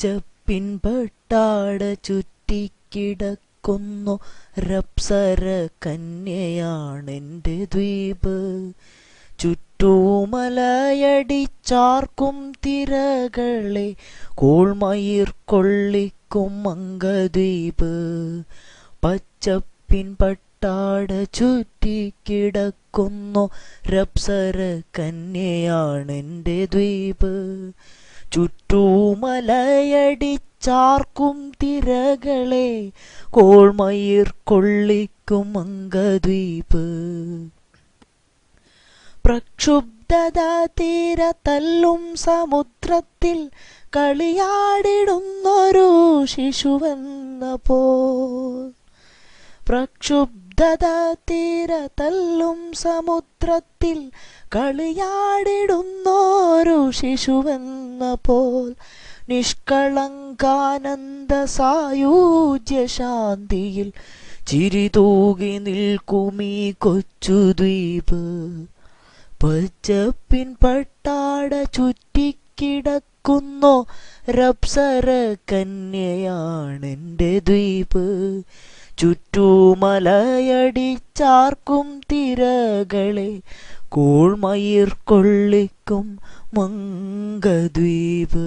പച്ചപ്പിൻ പട്ടാട ചുറ്റിക്കിടക്കുന്നു. രപ്സര കന്യയാണെന്റെ ദ്വീപ്. ചുറ്റൂമലയടിച്ചാർക്കും തിരകളെ കോൾമയിർ കൊള്ളിക്കും അങ്കദ്വീപ് പച്ചപ്പിൻ പട്ടാട ചുറ്റിക്കിടക്കുന്നു. രപ്സര കന്യയാണെന്റെ ദ്വീപ്. ചുറ്റൂമലയടിച്ചാർക്കും തിരകളെ കോൾമയിർ കൊള്ളിക്കും അങ്കദ്വീപ് പ്രക്ഷുബ്ധത തീര തല്ലും സമുദ്രത്തിൽ കളിയാടിടുന്നൊരു ശിശുവെന്ന പോൽ പ്രക്ഷുബ്ധത തീര തല്ലും സമുദ്രത്തിൽ കളിയാടിടുന്നോരു ശിശുവെന്ന പോൽ നിഷ്കളങ്കാനന്ദ സായൂജ്യ ശാന്തിയിൽ ചിരിതൂകി നിൽക്കുമീ കൊച്ചു ദ്വീപ്. പച്ചപ്പിൻ പട്ടാട ചുറ്റിക്കിടക്കുന്നോ രപ്സര കന്യയാണെന്റെ ദ്വീപ്. ചുറ്റുമലയടിച്ചാർക്കും തിരകളെ കോൾമയിർ കൊള്ളിക്കും മങ്കദ്വീപ്